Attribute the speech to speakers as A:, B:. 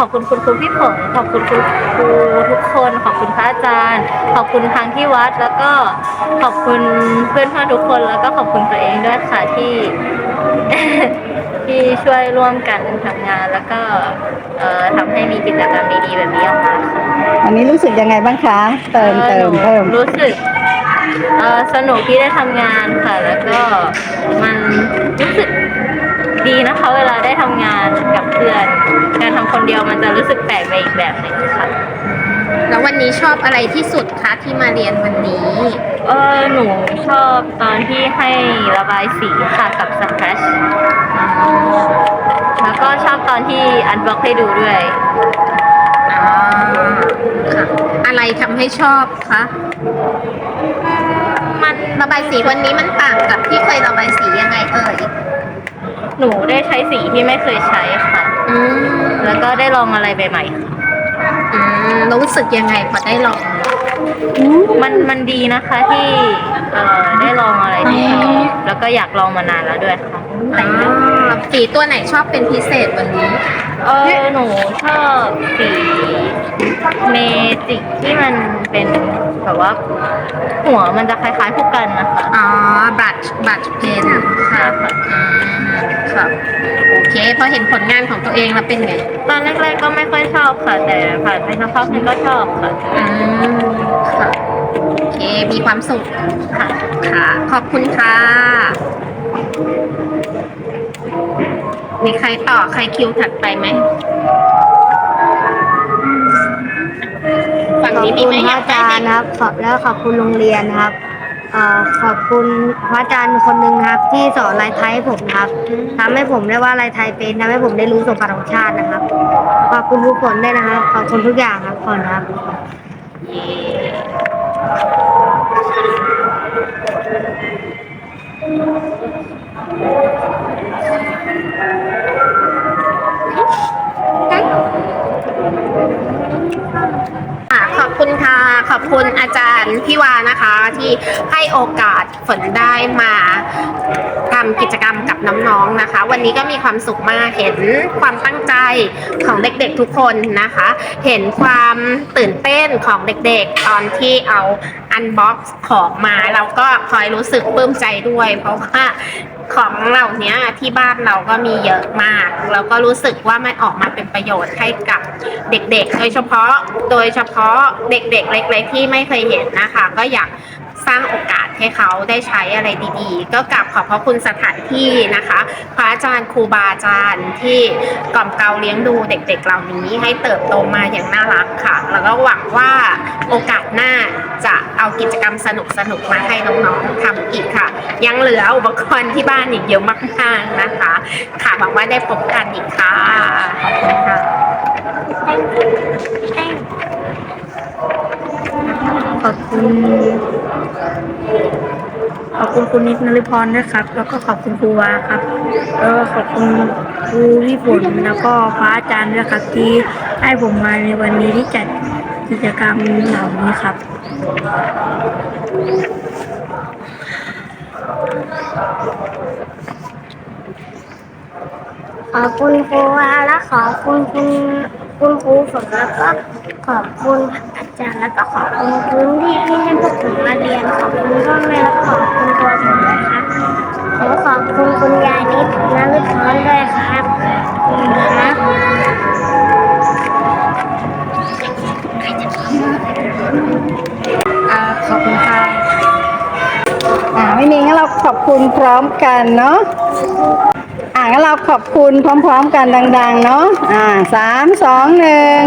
A: ขอบคุณคุณครูพี่ฝนขอบคุณคุณครูทุกคน ขอบคุณพระอาจารย์ ขอบคุณทางที่วัด แล้วก็ขอบคุณเพื่อนเพื่อนๆทุกคน แล้วก็ขอบคุณตัวเองด้วยค่ะที่ ที่ช่วยร่วมกันทำงาน แล้วก็เอ่อทำให้มีกิจกรรมดีๆแบบนี้ออกมาค่ะ
B: วันนี้รู้สึกยังไงบ้างคะ เติมเติม
A: อ่อหนู
B: เพิ่ม
A: รู้สึกเอ่อสนุกที่ได้ทำงานค่ะ แล้วก็มันรู้สึก ดีนะคะเวลาได้ทำงานกับเพื่อน การทำคนเดียวมันจะรู้สึกแปลกไปอีกแบบหนึ่งค่ะ
C: แล้ววันนี้ชอบอะไรที่สุดคะที่มาเรียนวันนี้
A: เออหนูชอบตอนที่ให้ระบายสีค่ะกับสแครชแล้วก็ชอบตอนที่อันบล็อกให้ดูด้วย
C: อ่าค่ะอะไรทำให้ชอบคะ
A: มัน
C: ระบายสีวันนี้มันต่างกับที่เคยระบายสียังไงเอ่ย
A: หนูได้ใช้สีที่ไม่เคยใช้ค่ะ
C: อืม
A: แล้วก็ได้ลองอะไรใหม่ๆค่ะ
C: อืมรู้สึกยังไงพอได้ลอง
A: มันมันดีนะคะที่เอ่อได้ลองอะไรที่ชอบแล้วก็อยากลองมานานแล้วด้วยค่ะ
C: อ่า สีตัวไหนชอบเป็นพิเศษวันนี้
A: เออหนูชอบสีเมจิกที่มันเป็นแบบว่า หัวมันจะคล้ายๆพวกกันนะคะ
C: อ๋อ บัตรบัตรเพนค่ะอืมค่ะโอเค พอเห็นผลงานของตัวเองแล้วเป็นไง
A: ตอนแรกๆก็ไม่ค่อยชอบค่ะ แต่ผ่านไปสักพักหนึงก็ชอบค่ะ
C: อืมค่ะโอเค มีความสุข
A: ค่ะ
C: ค่ะ ขอบคุณค่ะ มีใครต่อใครคิวถัดไปไหมฝั่ง
D: ขอบ
C: นี้มี
D: คุณ
C: ไหม
D: พระอาจารย์นะครับขอบแล้วขอบคุณโรงเรียนนะครับเอ่อขอบคุณพระอาจารย์คนหนึ่งนะครับ ที่สอนลายไทยให้ผมนะครับทำให้ผมได้ว่าลายไทยเป็นทำให้ผมได้รู้สมบัติของชาตินะครับ ขอบคุณทุกคนด้วยนะครับ ขอบคุณทุกอย่างครับขอบคุณครับ
C: ค่ คุณอาจารย์พี่วานะคะ ที่ให้โอกาสฝนได้มาทำกิจกรรมกับน้องๆนะคะ วันนี้ก็มีความสุขมากเห็นความตั้งใจของเด็กๆทุกคนนะคะ เห็นความตื่นเต้นของเด็กๆ ตอนที่เอาอันบ็อกซ์ของมาเราก็คอยรู้สึกปลื้มใจด้วย เพราะว่า ของเหล่านี้ที่บ้านเราก็มีเยอะมาก แล้วก็รู้สึกว่ามันออกมาเป็นประโยชน์ให้กับเด็กๆ โดยเฉพาะโดยเฉพาะเด็กๆ เล็กๆ ที่ไม่เคยเห็นนะคะ ก็อยากสร้างโอกาส ให้เขาได้ใช้อะไรดีๆ ก็กลับขอบพระคุณสถานที่นะคะ พระอาจารย์ครูบาอาจารย์ที่กล่อมเกลาเลี้ยงดูเด็กๆเหล่านี้ให้เติบโตมาอย่างน่ารักค่ะ แล้วก็หวังว่าโอกาสหน้าจะเอากิจกรรมสนุกๆมาให้น้องๆทำอีกค่ะ ยังเหลืออุปกรณ์ที่บ้านอีกเยอะมากๆนะคะ ค่ะหวังว่าได้พบกันอีกค่ะ ขอบคุณค่ะ
D: ขอบคุณ ขอบคุณคุณนิดนริพรด้วยครับ แล้วก็ขอบคุณครูวาครับ แล้วก็ขอบคุณครูพี่ฝนแล้วก็พระอาจารย์ด้วยครับที่ให้ผมมาในวันนี้ที่จัดกิจกรรมเหล่านี้ครับ ขอบคุณครูวาและขอบคุณคุณคุณครูฝนแล้วก็ขอบคุณอาจารย์แล้วก็ขอบคุณพื้นที่ที่ให้พวกผมมาเรียนขอบคุณพ่อแม่แล้วก็ขอบ คุณตัวผมขอขอบคุณคุณยายนิดนฤพรด้วยครับขอบคุณครับอ่าขอบคุณครับ
B: อ่าไม่มีงั้นเราขอบคุณพร้อมกันเนาะอ่างั้นเราขอบคุณพร้อมๆกันดัง ๆ เนาะอ่าสามสองหนึ่ง